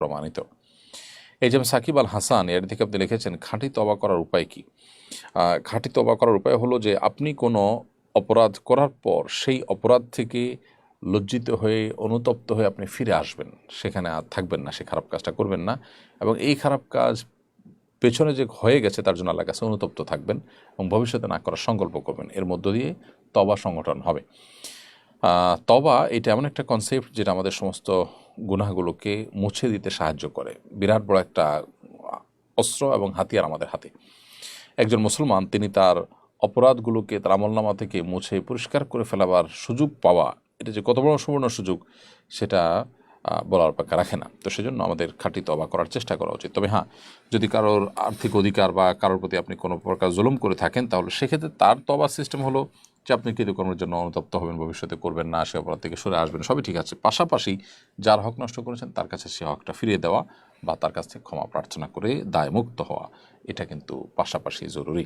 প্রমাণিত। এই যেমন সাকিব আল হাসান এর থেকে আপনি লিখেছেন, খাঁটি তবা করার উপায় কি? খাঁটি তবা করার উপায় হলো যে, আপনি কোনো অপরাধ করার পর সেই অপরাধ থেকে লজ্জিত হয়ে, অনুতপ্ত হয়ে আপনি ফিরে আসবেন। সেখানে আর থাকবেন না, সে খারাপ কাজটা করবেন না এবং এই খারাপ কাজ পেছনে যে হয়ে গেছে, তার জন্য আল্লাহ কাছে অনুতপ্ত থাকবেন এবং ভবিষ্যতে না করার সংকল্প করবেন। এর মধ্য দিয়ে তবা সংগঠন হবে। তবা এটা এমন একটা কনসেপ্ট যেটা আমাদের সমস্ত গুনাহগুলোকে মুছে দিতে সাহায্য করে। বিরাট বড় একটা অস্ত্র এবং হাতিয়ার আমাদের হাতে। একজন মুসলমান, তিনি তার অপরাধগুলোকে তার আমলনামা থেকে মুছে পরিষ্কার করে ফেলাবার সুযোগ পাওয়া, এটা যে কত বড় সুবর্ণ সুযোগ, সেটা বলার অপেক্ষা রাখে না। তো সেজন্য আমাদের খাঁটি তবা করার চেষ্টা করা উচিত। তবে হ্যাঁ যদি কারোর আর্থিক অধিকার বা কারোর প্রতি আপনি কোনো প্রকার জুলুম করে থাকেন, তাহলে সেক্ষেত্রে তার তবা সিস্টেম হলো যে আপনি কৃতকর্মের জন্য অনুতপ্ত হবেন, ভবিষ্যতে করবেন না সে অপরাধ থেকে সরে আসবেন, সবই ঠিক আছে। পাশাপাশি যার হক নষ্ট করেছেন, তার কাছে সে হকটা ফিরিয়ে দেওয়া বা তার কাছ থেকে ক্ষমা প্রার্থনা করে দায়মুক্ত হওয়া, এটা কিন্তু পাশাপাশি জরুরি।